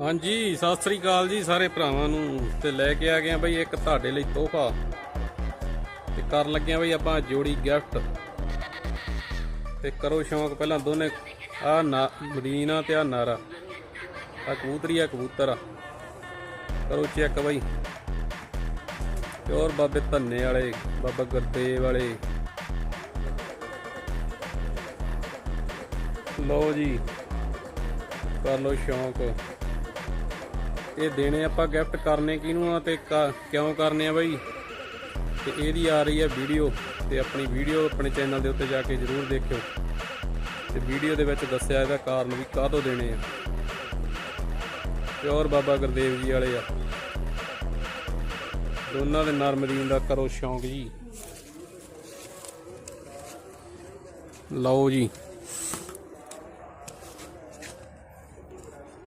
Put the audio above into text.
ਹਾਂਜੀ, ਸਤਿ ਸ੍ਰੀ ਅਕਾਲ ਜੀ ਸਾਰੇ ਭਰਾਵਾਂ ਨੂੰ ਤੇ ਲੈ ਕੇ ਆ ਗਏ ਆ ਬਈ ਇੱਕ ਤੁਹਾਡੇ ਲਈ ਤੋਹਫਾ। ਤੇ ਕਰਨ ਲੱਗੇ ਆ ਬਈ ਆਪਾਂ ਜੋੜੀ ਗਿਫਟ। ਤੇ ਕਰੋ ਸ਼ੌਂਕ ਪਹਿਲਾਂ ਦੋਨੇ। ਆ ਨਾ ਮਦੀਨਾ ਤੇ ਆ ਨਾਰਾ। ਆ ਕਬੂਤਰੀ ਆ ਕਬੂਤਰ ਆ। ਕਰੋ ਚੈੱਕ ਬਈ। ਪਿਓਰ ਬਾਬੇ ਧੰਨੇ ਵਾਲੇ, ਬਾਬਾ ਗੁਰਦੇਵ ਵਾਲੇ। ਲਓ ਜੀ, ਕਰ ਲਓ ਸ਼ੌਂਕ। ਇਹ ਦੇਣੇ ਆਪਾਂ ਗਿਫਟ ਕਰਨੇ ਕਿਹਨੂੰ ਆ ਤੇ ਕ- ਕਿਉਂ ਕਰਨੇ ਆ ਬਾਈ? ਤੇ ਇਹਦੀ ਆ ਰਹੀ ਹੈ ਵੀਡੀਓ ਤੇ ਆਪਣੀ ਵੀਡੀਓ ਆਪਣੇ ਚੈਨਲ ਦੇ ਉੱਤੇ ਜਾ ਕੇ ਜਰੂਰ ਦੇਖਿਓ। ਤੇ ਵੀਡੀਓ ਦੇ ਵਿੱਚ ਦੱਸਿਆ ਇਹਦਾ ਕਾਰਨ ਵੀ ਕਾਹਤੋਂ ਦੇਣੇ ਆ। ਪਿਓਰ ਬਾਬਾ ਗੁਰਦੇਵ ਜੀ ਵਾਲੇ ਆ। ਦੋਨਾਂ ਦੇ ਨਰਮਦੀਨ ਦਾ ਕਰੋ ਸ਼ੌਂਕ ਜੀ। ਲਓ ਜੀ।